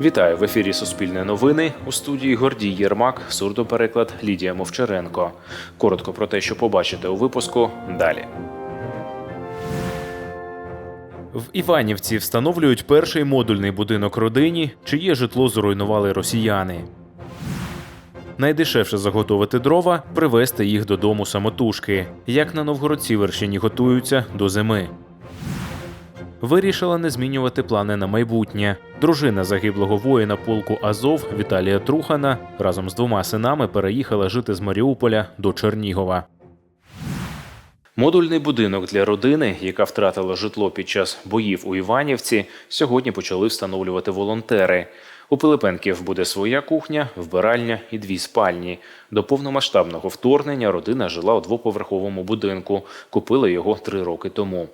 Вітаю в ефірі Суспільне новини. У студії Гордій Єрмак, сурдопереклад Лідія Мовчаренко. Коротко про те, що побачите у випуску далі. В Іванівці встановлюють перший модульний будинок родині, чиє житло зруйнували росіяни. Найдешевше заготовити дрова привезти їх додому самотужки. Як на Новгород-Сіверщині готуються до зими. Вирішила не змінювати плани на майбутнє. Дружина загиблого воїна полку Азов Віталія Трухана разом з двома синами переїхала жити з Маріуполя до Чернігова. Модульний будинок для родини, яка втратила житло під час боїв у Іванівці, сьогодні почали встановлювати волонтери. У Пилипенків буде своя кухня, вбиральня і дві спальні. До повномасштабного вторгнення родина жила у двоповерховому будинку. Купили його три роки тому.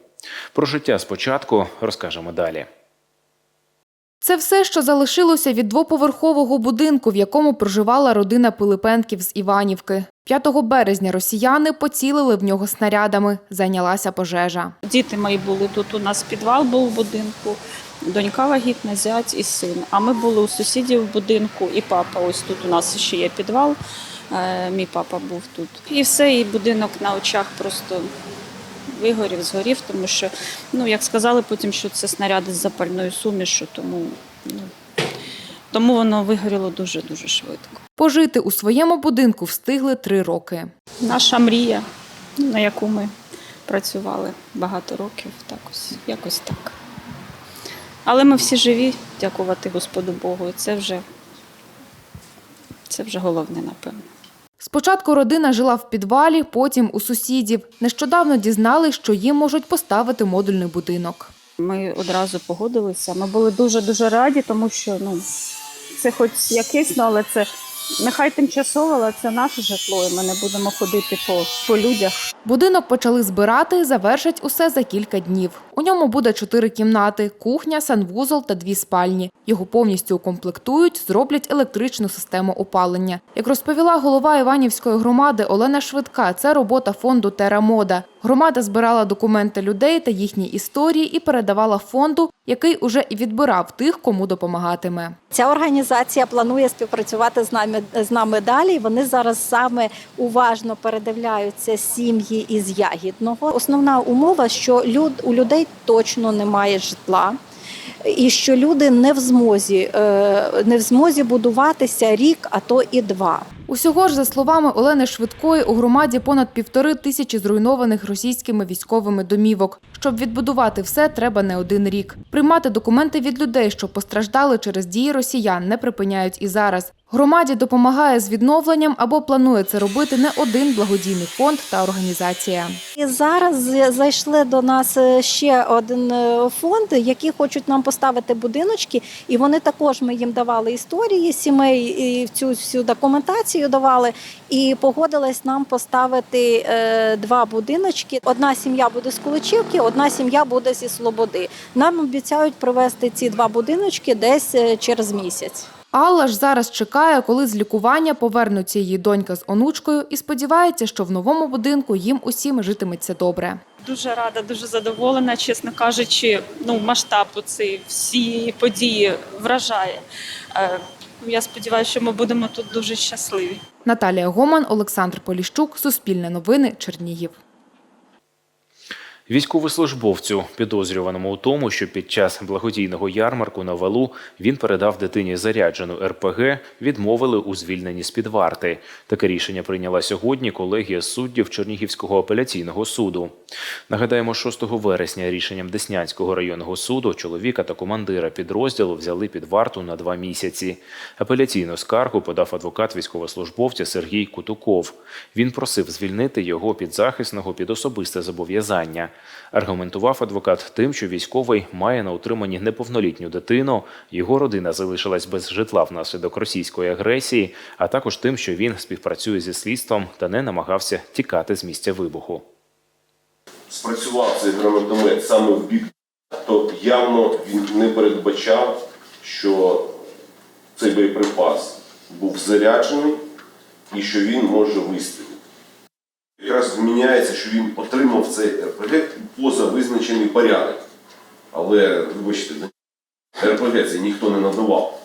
Про життя спочатку розкажемо далі. Це все, що залишилося від двоповерхового будинку, в якому проживала родина Пилипенків з Іванівки. 5 березня росіяни поцілили в нього снарядами. Зайнялася пожежа. Діти мої були тут. У нас підвал був в будинку, донька вагітна, зять і син. А ми були у сусідів в будинку, і папа. Ось тут у нас ще є підвал. е, Мій папа був тут. І все, і будинок на очах просто вигорів, згорів, тому що, ну як сказали потім, що це снаряди з запальною сумішю, тому, ну, тому воно вигоріло дуже дуже швидко. Пожити у своєму будинку встигли три роки. Наша мрія, на яку ми працювали багато років, так ось, якось так. Але ми всі живі, дякувати Господу Богу. І це вже, це вже головне, напевно. Спочатку родина жила в підвалі, потім у сусідів. Нещодавно дізнали, що їм можуть поставити модульний будинок. Ми одразу погодилися. Ми були дуже-дуже раді, тому що ну, це хоч якесь, але це нехай тимчасово, але це наше житло, і ми не будемо ходити по, по людях. Будинок почали збирати, завершать усе за кілька днів. У ньому буде чотири кімнати: кухня, санвузол та дві спальні. Його повністю укомплектують, зроблять електричну систему опалення. Як розповіла голова Іванівської громади Олена Швидка, це робота фонду Терамода. Громада збирала документи людей та їхні історії і передавала фонду, який уже і відбирав тих, кому допомагатиме. Ця організація планує співпрацювати з нами з нами далі. Вони зараз саме уважно передивляються сім'ї із ягідного. Основна умова, що люд у людей точно немає житла. І що люди не в змозі е, не в змозі будуватися рік, а то і два. Усього ж, за словами Олени Швидкої, у громаді понад півтори тисячі зруйнованих російськими військовими домівок. Щоб відбудувати все, треба не один рік. Приймати документи від людей, що постраждали через дії росіян, не припиняють і зараз. Громаді допомагає з відновленням або планує це робити не один благодійний фонд та організація. І зараз зайшли до нас е, ще один е, фонд, які хочуть нам поставити будиночки, і вони також ми їм давали історії сімей і цю всю документацію давали. І погодились нам поставити е, два будиночки. Одна сім'я буде з Куличівки, одна сім'я буде зі Слободи. Нам обіцяють привезти ці два будиночки десь е, через місяць. Алла ж зараз чекає, коли з лікування повернуться її донька з онучкою, і сподівається, що в новому будинку їм усім житиметься добре. Дуже рада, дуже задоволена, чесно кажучи, ну, масштаб цієї всієї події вражає. Я сподіваюся, що ми будемо тут дуже щасливі. Наталія Гоман, Олександр Поліщук, Суспільне новини, Чернігів. Військовослужбовцю, підозрюваному у тому, що під час благодійного ярмарку на валу він передав дитині заряджену РПГ, відмовили у звільненні з під варти. Таке рішення прийняла сьогодні колегія суддів Чернігівського апеляційного суду. Нагадаємо, 6 вересня рішенням Деснянського районного суду чоловіка та командира підрозділу взяли під варту на два місяці. Апеляційну скаргу подав адвокат військовослужбовця Сергій Кутуков. Він просив звільнити його підзахисного під особисте зобов'язання. Аргументував адвокат тим, що військовий має на утриманні неповнолітню дитину, його родина залишилась без житла внаслідок російської агресії, а також тим, що він співпрацює зі слідством та не намагався тікати з місця вибуху. спрацював цей гранатомет саме в бік, то явно він не передбачав, що цей боєприпас був заряджений і що він може вистрілити. Якраз зміняється, що він отримав цей РПГ поза визначений порядок. Але, вибачте, РПГ це ніхто не надавав.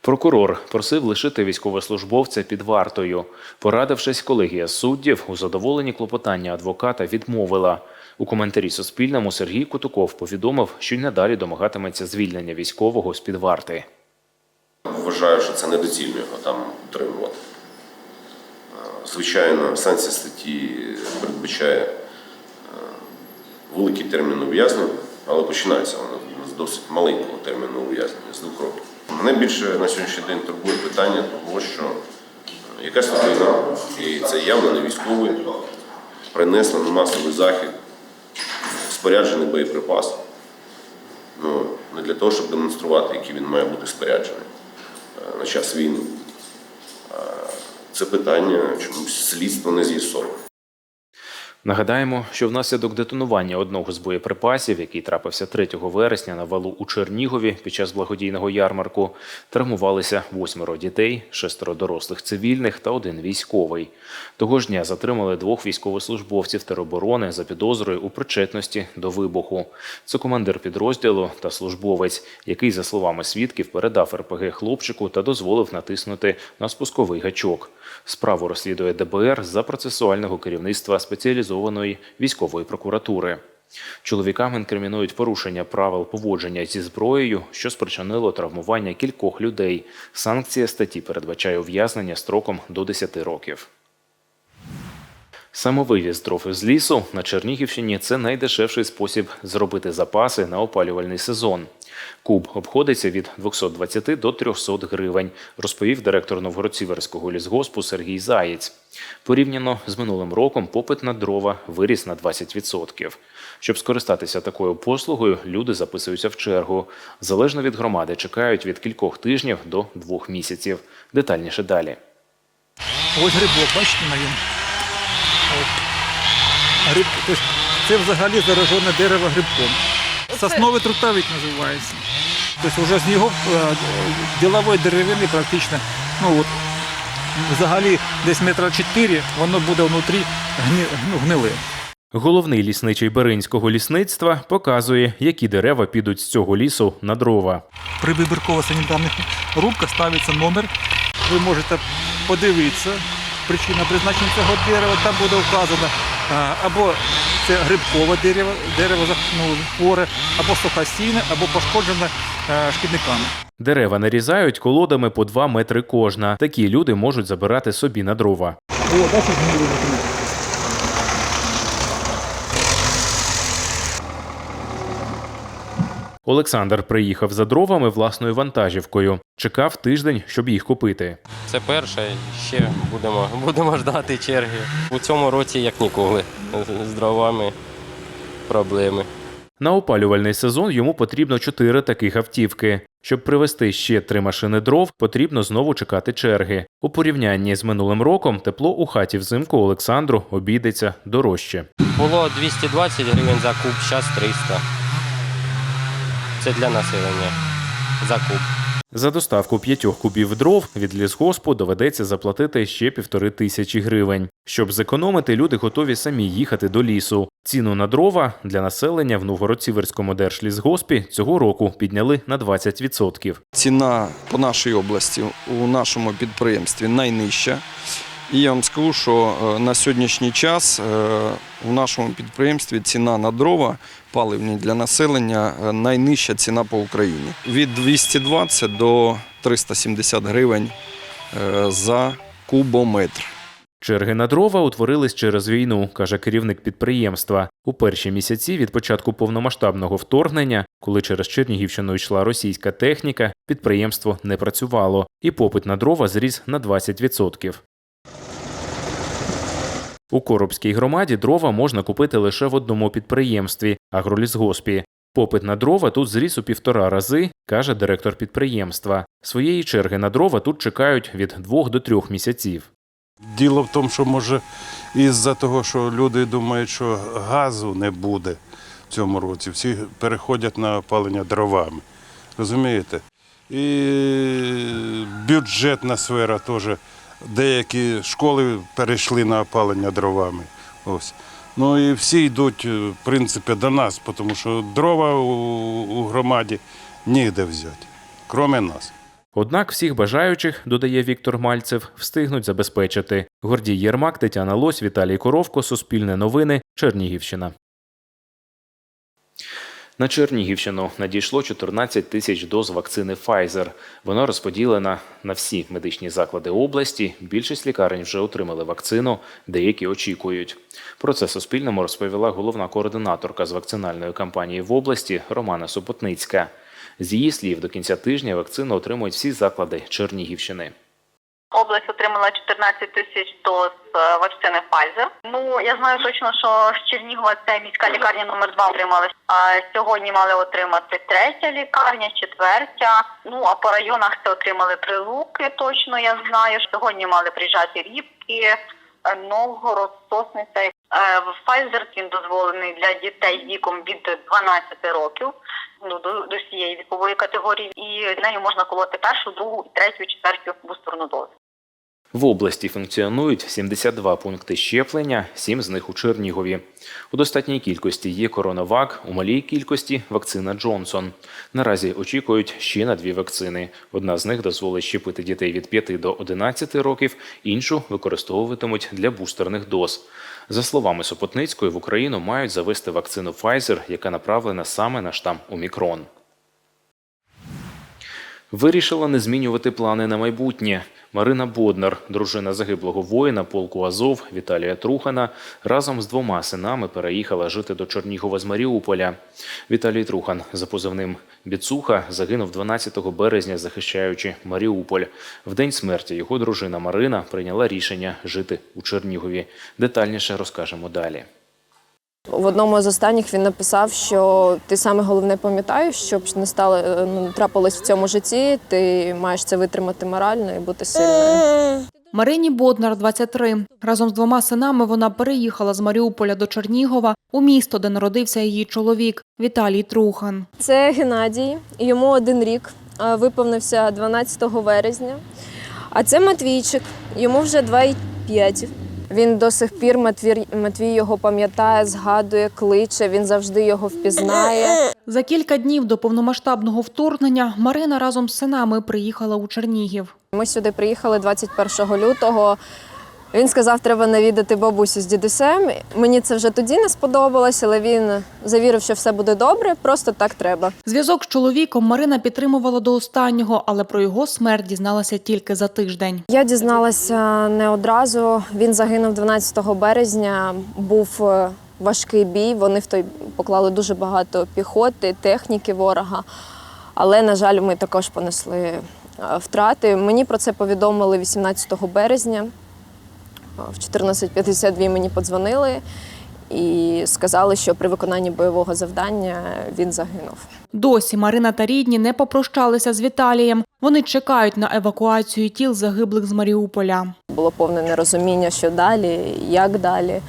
Прокурор просив лишити військовослужбовця під вартою. Порадившись, колегія суддів у задоволенні клопотання адвоката відмовила. У коментарі Суспільному Сергій Кутуков повідомив, що й надалі домагатиметься звільнення військового з під варти. Вважаю, що це недоцільно його там. Е, Звичайно, санкція статті передбачає е, великий термін ув'язнення, але починається воно з досить маленького терміну ув'язнення, з двох років. Мене більше на сьогоднішній день турбує питання того, що якась людина, і це явно не військовий, принесла на масовий захід споряджений боєприпас. Ну, не для того, щоб демонструвати, який він має бути споряджений е, на час війни. Це питання чомусь слідство не з'ясовує. Нагадаємо, що внаслідок детонування одного з боєприпасів, який трапився 3 вересня на валу у Чернігові під час благодійного ярмарку, травмувалися восьмеро дітей, шестеро дорослих цивільних та один військовий. Того ж дня затримали двох військовослужбовців тероборони за підозрою у причетності до вибуху. Це командир підрозділу та службовець, який, за словами свідків, передав РПГ хлопчику та дозволив натиснути на спусковий гачок. Справу розслідує ДБР за процесуального керівництва спеціалізованої військової прокуратури. Чоловікам інкримінують порушення правил поводження зі зброєю, що спричинило травмування кількох людей. Санкція статті передбачає ув'язнення строком до 10 років. Самовивіз дров з лісу на Чернігівщині це найдешевший спосіб зробити запаси на опалювальний сезон. Куб обходиться від 220 до 300 гривень, розповів директор Новгород-Сіверського лісгоспу Сергій Заєць. Порівняно з минулим роком попит на дрова виріс на 20%. Щоб скористатися такою послугою, люди записуються в чергу. Залежно від громади, чекають від кількох тижнів до двох місяців. Детальніше далі. Ось грибок, бачите на? От. Гриб, тобто це взагалі заражене дерево грибком. Сосновий трутовик називається. Тобто вже з нього е, ділової деревини практично, ну от, взагалі десь метра 4, воно буде внутрі гни, ну, гниле. Головний лісничий Беринського лісництва показує, які дерева підуть з цього лісу на дрова. При вибірково-санітарних рубках ставиться номер. Ви можете подивитися причина призначення цього дерева, там буде вказано або це грибкове дерево, дерево ну, хворе, або сухостійне, або пошкоджене е, шкідниками. Дерева нарізають колодами по 2 метри кожна. Такі люди можуть забирати собі на дрова. О, бачите, Олександр приїхав за дровами власною вантажівкою. Чекав тиждень, щоб їх купити. Це перше, ще будемо, будемо ждати черги. У цьому році, як ніколи, з- дровами проблеми. На опалювальний сезон йому потрібно чотири таких автівки. Щоб привезти ще три машини дров, потрібно знову чекати черги. У порівнянні з минулим роком тепло у хаті взимку Олександру обійдеться дорожче. Було 220 гривень за куб, зараз 300. Це для населення за куб. За доставку п'ятьох кубів дров від лісгоспу доведеться заплатити ще півтори тисячі гривень. Щоб зекономити, люди готові самі їхати до лісу. Ціну на дрова для населення в Новгород-Сіверському держлісгоспі цього року підняли на 20%. Ціна по нашій області у нашому підприємстві найнижча. І я вам скажу, що е, на сьогоднішній час е, у нашому підприємстві ціна на дрова паливні для населення е, найнижча ціна по Україні. Від 220 до 370 гривень за кубометр. Черги на дрова утворились через війну, каже керівник підприємства. У перші місяці від початку повномасштабного вторгнення, коли через Чернігівщину йшла російська техніка, підприємство не працювало, і попит на дрова зріс на 20%. У Коробській громаді дрова можна купити лише в одному підприємстві агролісгоспі. Попит на дрова тут зріс у півтора рази, каже директор підприємства. Своєї черги на дрова тут чекають від двох до трьох місяців. Діло в тому, що може із-за того, що люди думають, що газу не буде в цьому році, всі переходять на опалення дровами. Розумієте? І бюджетна сфера теж. Деякі школи перейшли на опалення дровами. Ось. Ну і всі йдуть, в принципі, до нас, тому що дрова у, громаді ніде взяти, крім нас. Однак всіх бажаючих, додає Віктор Мальцев, встигнуть забезпечити. Гордій Єрмак, Тетяна Лось, Віталій Коровко, Суспільне новини, Чернігівщина. На Чернігівщину надійшло 14 тисяч доз вакцини Pfizer. Вона розподілена на всі медичні заклади області. Більшість лікарень вже отримали вакцину, деякі очікують. Про це Суспільному розповіла головна координаторка з вакцинальної кампанії в області Романа Супотницька. З її слів, до кінця тижня вакцину отримують всі заклади Чернігівщини. Область отримала 14 тисяч доз е, вакцини Pfizer. Ну я знаю точно, що з Чернігова це міська лікарня номер 2 отримала. А сьогодні мали отримати третя лікарня, четвертя. Ну а по районах це отримали прилуки. Точно я знаю. Сьогодні мали приїжджати рібки, е, Новгород, Сосниця. Е, Pfizer він дозволений для дітей віком від 12 років. Ну до, до всієї вікової категорії, і нею можна колоти першу, другу, третю, четверту бустерну дозу. В області функціонують 72 пункти щеплення, 7 з них у Чернігові. У достатній кількості є коронавак, у малій кількості вакцина Джонсон. Наразі очікують ще на дві вакцини. Одна з них дозволить щепити дітей від 5 до 11 років, іншу використовуватимуть для бустерних доз. За словами Сопотницької, в Україну мають завести вакцину Pfizer, яка направлена саме на штам Омікрон. Вирішила не змінювати плани на майбутнє. Марина Боднар, дружина загиблого воїна полку Азов Віталія Трухана, разом з двома синами переїхала жити до Чернігова з Маріуполя. Віталій Трухан за позивним Біцуха загинув 12 березня, захищаючи Маріуполь. В день смерті його дружина Марина прийняла рішення жити у Чернігові. Детальніше розкажемо далі. В одному з останніх він написав, що ти саме головне пам'ятаєш, щоб не стало е, ну, трапилось в цьому житті. Ти маєш це витримати морально і бути сильною. Марині Боднар, 23. Разом з двома синами вона переїхала з Маріуполя до Чернігова у місто, де народився її чоловік Віталій Трухан. Це Геннадій, йому один рік виповнився 12 вересня. А це Матвійчик, йому вже 2,5. Він до сих пір Матвій, Матвій його пам'ятає, згадує, кличе. Він завжди його впізнає. За кілька днів до повномасштабного вторгнення Марина разом з синами приїхала у Чернігів. Ми сюди приїхали 21 лютого. Він сказав, треба навідати бабусю з дідусем. Мені це вже тоді не сподобалось, але він завірив, що все буде добре, просто так треба. Зв'язок з чоловіком Марина підтримувала до останнього, але про його смерть дізналася тільки за тиждень. Я дізналася не одразу. Він загинув 12 березня. Був е, важкий бій. Вони в той поклали дуже багато піхоти, техніки ворога. Але, на жаль, ми також понесли е, втрати. Мені про це повідомили 18 березня. В 14.52 мені подзвонили і сказали, що при виконанні бойового завдання він загинув. Досі Марина та рідні не попрощалися з Віталієм. Вони чекають на евакуацію тіл загиблих з Маріуполя. Було повне нерозуміння, що далі, як далі.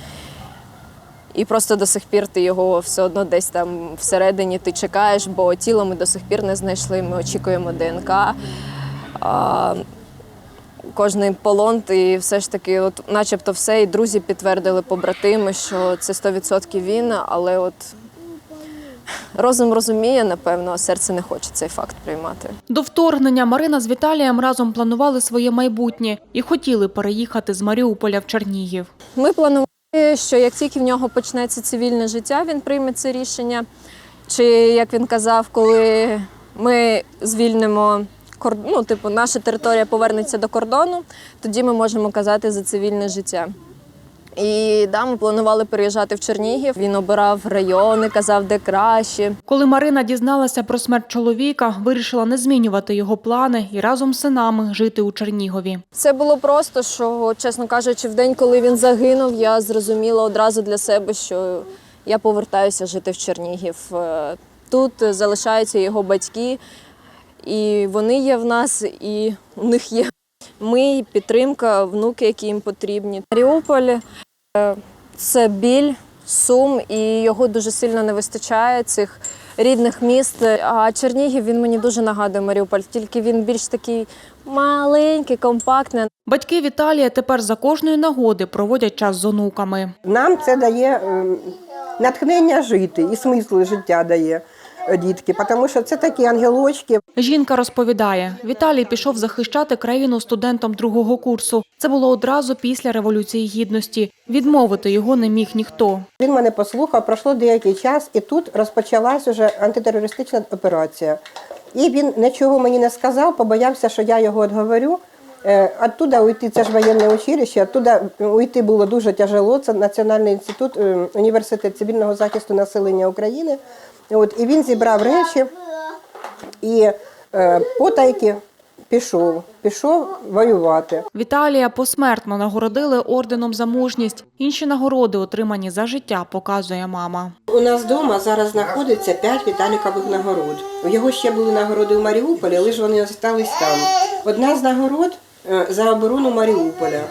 І просто до сих пір ти його все одно десь там всередині ти чекаєш, бо тіло ми до сих пір не знайшли. Ми очікуємо ДНК. Кожний полон, ти все ж таки, от, начебто, все, і друзі підтвердили побратими, що це 100% він, але от розум розуміє, напевно, а серце не хоче цей факт приймати. До вторгнення Марина з Віталієм разом планували своє майбутнє і хотіли переїхати з Маріуполя в Чернігів. Ми планували, що як тільки в нього почнеться цивільне життя, він прийме це рішення. Чи як він казав, коли ми звільнимо ну, типу, наша територія повернеться до кордону, тоді ми можемо казати за цивільне життя. І да, ми планували переїжджати в Чернігів. Він обирав райони, казав, де краще. Коли Марина дізналася про смерть чоловіка, вирішила не змінювати його плани і разом з синами жити у Чернігові. Це було просто, що, чесно кажучи, в день, коли він загинув, я зрозуміла одразу для себе, що я повертаюся жити в Чернігів. Е, Тут залишаються його батьки, і вони є в нас, і у них є ми, підтримка, внуки, які їм потрібні. Маріуполь е, це біль, сум, і його дуже сильно не вистачає цих рідних міст. А Чернігів він мені дуже нагадує Маріуполь, тільки він більш такий маленький, компактний. Батьки Віталія тепер за кожної нагоди проводять час з онуками. Нам це дає ем, натхнення жити і смисл життя дає. Дітки, тому що це такі ангелочки. Жінка розповідає, Віталій пішов захищати країну студентом другого курсу. Це було одразу після Революції Гідності. Відмовити його не міг ніхто. Він мене послухав, пройшло деякий час, і тут розпочалась уже антитерористична операція. І він нічого мені не сказав, побоявся, що я його відговорю. Е, Оттуда уйти, це ж воєнне училище, оттуда уйти було дуже тяжело. Це Національний інститут, е, університет цивільного захисту населення України. От, і він зібрав речі і е, потайки пішов, пішов воювати. Віталія посмертно нагородили орденом за мужність. Інші нагороди, отримані за життя, показує мама. У нас вдома зараз знаходиться 5 Віталікових нагород. У його ще були нагороди в Маріуполі, але ж вони залишились там. Одна з нагород е, за оборону Маріуполя.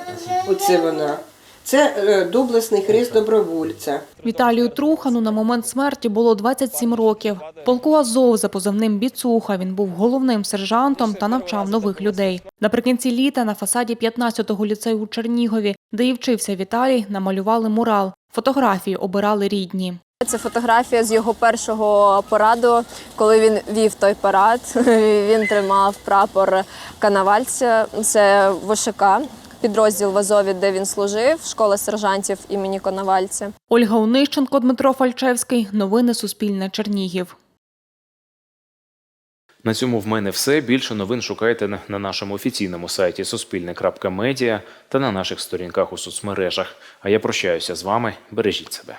Оце вона. Це е, доблесний хрест добровольця. Віталію Трухану на момент смерті було 27 років. Полку Азов за позивним Біцуха він був головним сержантом та навчав нових людей. Наприкінці літа на фасаді 15-го ліцею у Чернігові, де і вчився Віталій, намалювали мурал. Фотографії обирали рідні. Це фотографія з його першого параду, коли він вів той парад. Він тримав прапор канавальця. Це ВШК, підрозділ в Азові, де він служив, школа сержантів імені Коновальця. Ольга Онищенко, Дмитро Фальчевський. Новини Суспільне Чернігів. На цьому в мене все. Більше новин шукайте на- на нашому офіційному сайті суспільне.медіа та на наших сторінках у соцмережах. А я прощаюся з вами. Бережіть себе.